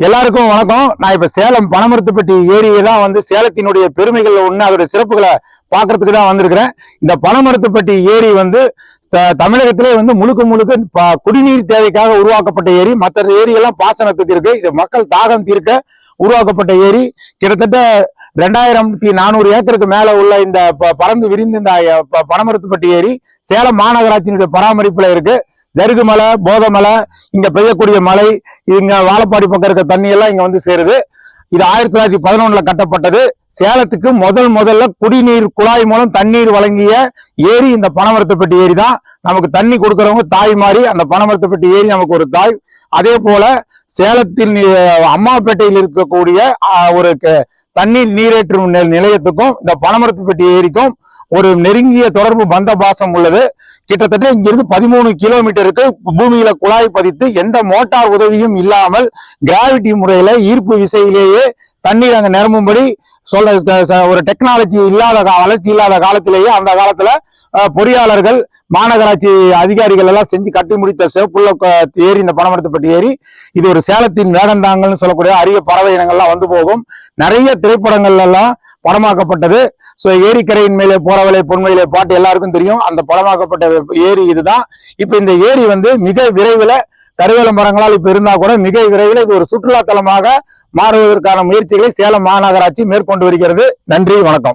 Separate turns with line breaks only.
எல்லாருக்கும் வணக்கம். நான் இப்ப சேலம் பனமரத்துப்பட்டி ஏரியை தான் வந்து சேலத்தினுடைய பெருமைகள் ஒண்ணு அதோட சிறப்புகளை பார்க்கறதுக்கு தான் வந்திருக்கிறேன். இந்த பனமரத்துப்பட்டி ஏரி வந்து த- தமிழகத்திலே வந்து முழுக்க முழுக்க ப- குடிநீர் தேவைக்காக உருவாக்கப்பட்ட ஏரி. மற்ற ஏரியெல்லாம் பாசனத்துக்கு இருக்கு. இது மக்கள் தாகம் தீர்க்க உருவாக்கப்பட்ட ஏரி. கிட்டத்தட்ட ரெண்டாயிரத்தி நானூறு ஏக்கருக்கு மேல உள்ள இந்த ப- பறந்து விரிந்த இந்த ப- பனமரத்துப்பட்டி ஏரி சேலம் மாநகராட்சியினுடைய பராமரிப்புல இருக்கு. ஜருகு மலை போதமலை இங்கே பெய்யக்கூடிய மலை இங்கே வாழப்பாடி பக்கம் இருக்க தண்ணி எல்லாம் வந்து சேருது. இது ஆயிரத்தி தொள்ளாயிரத்தி பதினொன்றில் கட்டப்பட்டது. சேலத்துக்கு முதல் முதல்ல குடிநீர் குழாய் மூலம் தண்ணீர் வழங்கிய ஏரி இந்த பனமரத்துப்பட்டி ஏரி தான். நமக்கு தண்ணி கொடுக்குறவங்க தாய் மாதிரி அந்த பனமரத்துப்பட்டி ஏரி நமக்கு ஒரு தாய். அதே போல சேலத்தின் அம்மாப்பேட்டையில் இருக்கக்கூடிய ஒரு க- தண்ணீர் நீரேற்றும் நிலையத்துக்கும் இந்த பனமரத்துப்பட்டி ஏரிக்கும் ஒரு நெருங்கிய தொடர்பு பந்த பாசம் உள்ளது. கிட்டத்தட்ட இங்கிருந்து பதிமூணு கிலோமீட்டருக்கு பூமியில குழாய் பதித்து எந்த மோட்டார் உதவியும் இல்லாமல் கிராவிட்டி முறையில ஈர்ப்பு விசையிலேயே தண்ணீர் அங்க நிரம்பும்படி சொல்ல ஒரு டெக்னாலஜி இல்லாத கா- வளர்ச்சி இல்லாத காலத்திலேயே அந்த காலத்துல பொறியாளர்கள் மாநகராட்சி அதிகாரிகள் எல்லாம் செஞ்சு கட்டி முடித்த சிறப்புள்ள க- ஏரி இந்த பனமரத்துப்பட்டி ஏரி இது ஒரு சேலத்தின் வேடந்தாங்கல்னு சொல்லக்கூடிய அரிய பறவை இனங்கள்லாம் வந்து போகும். நிறைய திரைப்படங்கள்லாம் படமாக்கப்பட்டது. ஸோ ஏரிக்கரையின் மேலே போறவளை பொன்மையிலே பாட்டு எல்லாருக்கும் தெரியும். அந்த படமாக்கப்பட்ட ஏரி இதுதான். இப்போ இந்த ஏரி வந்து மிக விரைவில் கருவேல மரங்களால் இப்போ இருந்தால் கூட மிக விரைவில் இது ஒரு சுற்றுலா தலமாக மாறுவதற்கான முயற்சிகளை சேலம் மாநகராட்சி மேற்கொண்டு வருகிறது. நன்றி வணக்கம்.